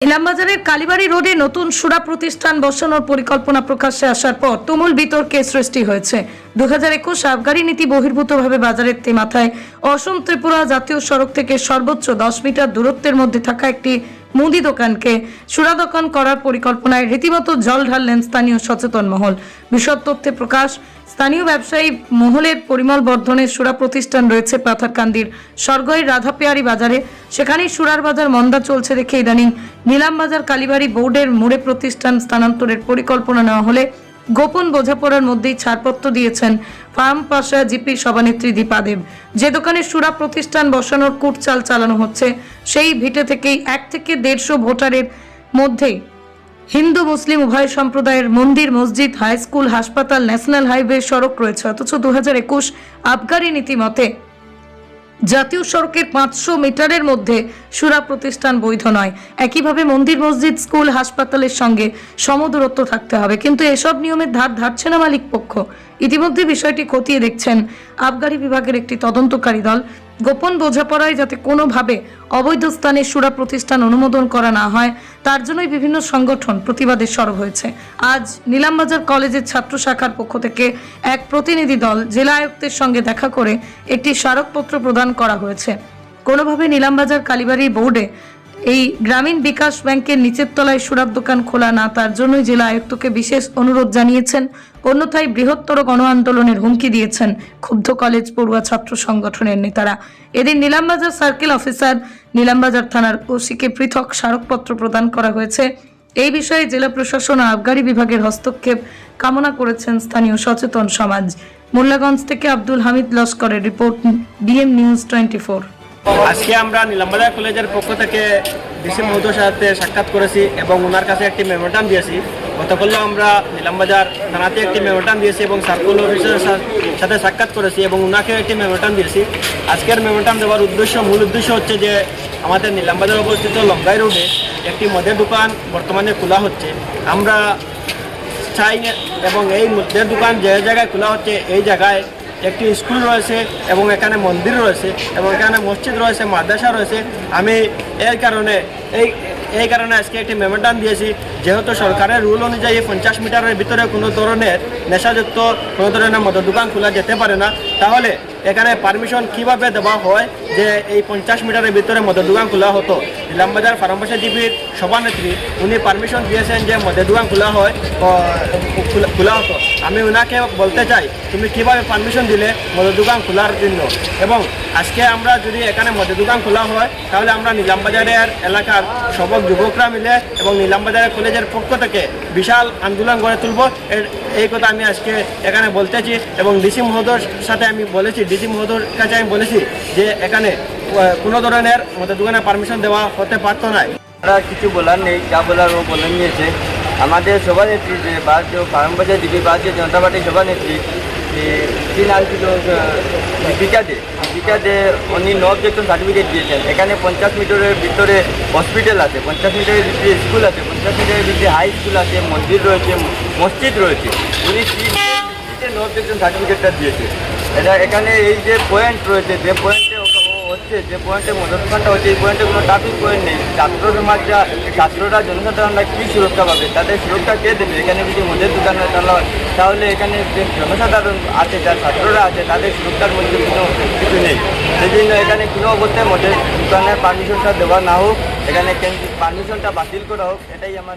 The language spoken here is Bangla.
ইলামবাজারের কালীবাড়ি রোডে নতুন সুরা প্রতিষ্ঠান বসানোর পরিকল্পনা প্রকাশ্যে আসার পর তুমুল বিতর্কের সৃষ্টি হয়েছে। দু হাজার একুশ আবগারি নীতি বহির্ভূতভাবে বাজারের মাথায় অসম ত্রিপুরা জাতীয় সড়ক থেকে সর্বোচ্চ দশ মিটার দূরত্বের মধ্যে থাকা একটি মুদি দোকানকে সুরা দোকান করার পরিকল্পনায় রীতিমতো জল ঢাললেন স্থানীয় সচেতন মহল। বিশদ তথ্যে প্রকাশ, স্থানীয় ব্যবসায়ী মহলের পরিমল বর্ধনের সুরা প্রতিষ্ঠান রয়েছে পাথারকান্দির স্বর্গই রাধাপিয়ারি বাজারে। সেখানেই সুরার বাজার মন্দা চলছে দেখে ইদানিং নিলামবাজার কালীবাড়ি বোর্ডের মোড়ে প্রতিষ্ঠান স্থানান্তরের পরিকল্পনা নেওয়া হলে গোপন বোঝাপড়ার মধ্যেই ছাড়পত্র দিয়েছেন ফার্ম পাশা জিপি সভানেত্রী দীপাদেব যে দোকানে সুরা প্রতিষ্ঠান বসানোর কুটচাল চালানো হচ্ছে, সেই ভিটে থেকেই এক থেকে দেড়শো ভোটারের মধ্যেই হিন্দু, মুসলিম, উভয় সম্প্রদায়ের মন্দির, মসজিদ, হাই স্কুল, হাসপাতাল, ন্যাশনাল হাইওয়ে, সড়ক রয়েছে। অথচ দু হাজার একুশ আবগারি নীতি মতে জাতীয় সড়কের পাঁচশো মিটারের মধ্যে সুরা প্রতিষ্ঠান বৈধ নয়। একইভাবে মন্দির, মসজিদ, স্কুল, হাসপাতালের সঙ্গে সমদূরত্ব থাকতে হবে। কিন্তু এসব নিয়মের ধার ধারছে না মালিক পক্ষ ইতিমধ্যে বিষয়টি খতিয়ে দেখছেন আবগারি বিভাগের একটি তদন্তকারী দল। গোপন বোঝাপড়ায় যাতে কোনোভাবে অবৈধ স্থানে সুরা প্রতিষ্ঠান অনুমোদন করা না হয়, তার জন্যই বিভিন্ন সংগঠন প্রতিবাদে সরব হয়েছে। আজ নীলামবাজার কলেজের ছাত্র শাখার পক্ষ থেকে এক প্রতিনিধি দল জেলা আয়ুক্তের সঙ্গে দেখা করে একটি স্মারকপত্র প্রদান করা হয়েছে। কোনোভাবে নীলামবাজার কালীবাড়ি বোর্ডে এই গ্রামীণ বিকাশ ব্যাংকের নিচের তলায় সুরাব দোকান খোলা না, তার জন্যই জেলা আয়ুক্তকে বিশেষ অনুরোধ জানিয়েছেন। অন্যথায় বৃহত্তর গণ আন্দোলনের হুমকি দিয়েছেন ক্ষুব্ধ কলেজ পড়ুয়া ছাত্র সংগঠনের নেতারা। এদিন নীলামবাজার সার্কেল অফিসার নীলামবাজার থানার ওসিকে পৃথক স্মারকপত্র প্রদান করা হয়েছে। এই বিষয়ে জেলা প্রশাসন আবগারি বিভাগের হস্তক্ষেপ কামনা করেছেন স্থানীয় সচেতন সমাজ। মোল্লাগঞ্জ থেকে আব্দুল হামিদ লস্করের রিপোর্ট বিএম নিউজ টোয়েন্টি আজকে আমরা নীলাম্বাজার কলেজের পক্ষ থেকে ডিসি মহোদয়ের সাথে সাক্ষাৎ করেছি এবং ওনার কাছে একটি মেমোটাম দিয়েছি। গতকালও আমরা নীলাম্বাজার থানাতে একটি মেমোটাম দিয়েছি এবং সার্কুল অফিসারের সাথে সাক্ষাৎ করেছি এবং ওনাকে একটি মেমোটাম দিয়েছি। আজকের মেমোটাম দেওয়ার উদ্দেশ্য, মূল উদ্দেশ্য হচ্ছে যে আমাদের নীলাম্বাজার অবস্থিত লঙ্গাই রোডে একটি মদের দোকান বর্তমানে খোলা হচ্ছে। আমরা চাই এবং এই মদের দোকান যে জায়গায় খোলা হচ্ছে, এই জায়গায় একটি স্কুল রয়েছে এবং এখানে মন্দির রয়েছে এবং এখানে মসজিদ রয়েছে, মাদ্রাসা রয়েছে। আমি এর কারণে, এই এই কারণে আজকে একটি মেমোরান্ডাম দিয়েছি। যেহেতু সরকারের রুল অনুযায়ী পঞ্চাশ মিটারের ভিতরে কোনো ধরনের নেশাযুক্ত, কোনো ধরনের মদের দোকান খোলা যেতে পারে না, তাহলে এখানে পারমিশন কীভাবে দেওয়া হয় যে এই পঞ্চাশ মিটারের ভিতরে মদের দোকান খোলা হতো? ইলামবাজার ফার্মাসি জিপির সভানেত্রী, উনি পারমিশন দিয়েছেন যে মদের দোকান খোলা হয় খোলা হতো। আমি ওনাকে বলতে চাই, তুমি কীভাবে পারমিশন দিলে মদের দোকান খোলার জন্য? এবং আজকে আমরা যদি এখানে মদের দোকান খোলা হয়, তাহলে আমরা নিলামবাজারের এলাকার সবক যুবকরা মিলে এবং নিলামবাজারের কলেজের পক্ষ থেকে বিশাল আন্দোলন গড়ে তুলব। এর- এই কথা আমি আজকে এখানে বলতেছি এবং ডিসি মহোদয়ের সাথে আমি বলেছি ডিসি মহোদয়ের কাছে আমি বলেছি যে এখানে কোনো ধরনের মদের দোকানে পারমিশন দেওয়া হতে পারতো না। কিছু বলার নেই, যা বলার ও বলে নিয়েছে। আমাদের সভানেত্রী যে ফার্মবাজার দিদি ভারতীয় জনতা পার্টির সভানেত্রী, যে কি নাম ছিল দীপিকা উনি নো অবজেকশন সার্টিফিকেট দিয়েছেন। এখানে পঞ্চাশ মিটারের ভিতরে হসপিটাল আছে, পঞ্চাশ মিটারের ভিতরে স্কুল আছে, পঞ্চাশ মিটারের ভিতরে হাই স্কুল আছে, মন্দির রয়েছে, মসজিদ রয়েছে। উনি নো অবজেকশন সার্টিফিকেটটা দিয়েছে। এটা এখানে এই যে পয়েন্ট রয়েছে, যে পয়েন্টে হচ্ছে যে পয়েন্টে দোকানটা হচ্ছে এই পয়েন্টে কোনো ট্রাফিক পয়েন্ট নেই। ছাত্র সমাজরা ছাত্ররা জনসাধারণরা কী সুরক্ষা পাবে? তাদের সুরক্ষা কে দেবে? এখানে যদি মদের দোকান হয় তাহলে এখানে যে জনসাধারণ আছে, যার ছাত্ররা আছে, তাদের সুরক্ষার মধ্যে কোনো কিছু নেই। সেই জন্য এখানে কোনো অবস্থায় মদের দোকানের পারমিশনটা দেওয়া না হোক, এখানে পারমিশনটা বাতিল করা হোক, এটাই আমার